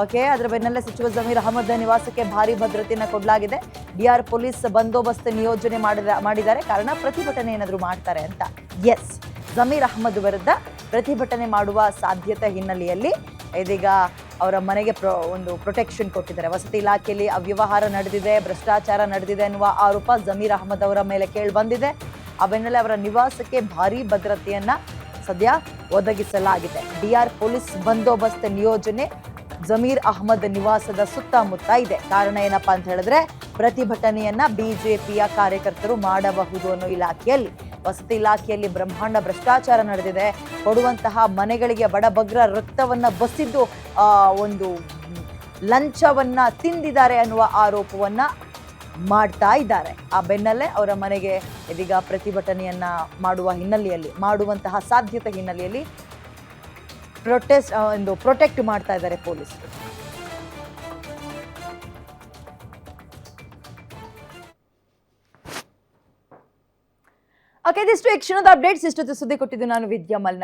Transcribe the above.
Okay, ಅದರ ಬೆನ್ನಲ್ಲೇ ಸಚಿವ ಜಮೀರ್ ಅಹಮದ್ ನಿವಾಸಕ್ಕೆ ಭಾರಿ ಭದ್ರತೆಯನ್ನು ಕೊಡಲಾಗಿದೆ. ಡಿಆರ್ ಪೊಲೀಸ್ ಬಂದೋಬಸ್ತ್ ನಿಯೋಜನೆ ಮಾಡಿದ, ಮಾಡಿದ್ದಾರೆ. ಕಾರಣ ಪ್ರತಿಭಟನೆ ಏನಾದರೂ ಮಾಡ್ತಾರೆ ಅಂತ. ಎಸ್ ಜಮೀರ್ ಅಹಮದ್ ವಿರುದ್ಧ ಪ್ರತಿಭಟನೆ ಮಾಡುವ ಸಾಧ್ಯತೆ ಹಿನ್ನೆಲೆಯಲ್ಲಿ ಇದೀಗ ಅವರ ಮನೆಗೆ ಪ್ರೊ, ಒಂದು ಪ್ರೊಟೆಕ್ಷನ್ ಕೊಟ್ಟಿದ್ದಾರೆ. ವಸತಿ ಇಲಾಖೆಯಲ್ಲಿ ಅವ್ಯವಹಾರ ನಡೆದಿದೆ, ಭ್ರಷ್ಟಾಚಾರ ನಡೆದಿದೆ ಎನ್ನುವ ಆರೋಪ ಜಮೀರ್ ಅಹಮದ್ ಅವರ ಮೇಲೆ ಕೇಳಿ ಬಂದಿದೆ. ಆ ಬೆನ್ನಲ್ಲೇ ಅವರ ನಿವಾಸಕ್ಕೆ ಭಾರಿ ಭದ್ರತೆಯನ್ನು ಸದ್ಯ ಒದಗಿಸಲಾಗಿದೆ. ಡಿಆರ್ ಪೊಲೀಸ್ ಬಂದೋಬಸ್ತ್ ನಿಯೋಜನೆ ಜಮೀರ್ ಅಹಮದ್ ನಿವಾಸದ ಸುತ್ತಮುತ್ತ ಇದೆ. ಕಾರಣ ಏನಪ್ಪಾ ಅಂತ ಹೇಳಿದ್ರೆ ಪ್ರತಿಭಟನೆಯನ್ನ ಬಿಜೆಪಿಯ ಕಾರ್ಯಕರ್ತರು ಮಾಡಬಹುದು ಅನ್ನೋ ಇಲಾಖೆಯಲ್ಲಿ, ವಸತಿ ಇಲಾಖೆಯಲ್ಲಿ ಬ್ರಹ್ಮಾಂಡ ಭ್ರಷ್ಟಾಚಾರ ನಡೆದಿದೆ. ಕೊಡುವಂತಹ ಮನೆಗಳಿಗೆ ಬಡಬಗ್ರ ರಕ್ತವನ್ನ ಬಸಿದ್ದು ಒಂದು ಲಂಚವನ್ನ ತಿಂದಿದ್ದಾರೆ ಅನ್ನುವ ಆರೋಪವನ್ನ ಮಾಡ್ತಾ ಇದ್ದಾರೆ. ಆ ಬೆನ್ನಲ್ಲೇ ಅವರ ಮನೆಗೆ ಇದೀಗ ಪ್ರತಿಭಟನೆಯನ್ನ ಮಾಡುವ ಹಿನ್ನೆಲೆಯಲ್ಲಿ, ಮಾಡುವಂತಹ ಸಾಧ್ಯತೆ ಹಿನ್ನೆಲೆಯಲ್ಲಿ ಪ್ರೊಟೆಸ್ಟ್ ಒಂದು ಪ್ರೊಟೆಕ್ಟ್ ಮಾಡ್ತಾ ಇದ್ದಾರೆ ಪೊಲೀಸರು ಓಕೆ ಇದಿಷ್ಟು ಈ ಕ್ಷಣದ ಅಪ್ಡೇಟ್ಸ್ ಇಷ್ಟೊತ್ತು ಸುದ್ದಿ ಕೊಟ್ಟಿದ್ದು ನಾನು ವಿದ್ಯಾ ಮಲ್ನಾಡ್.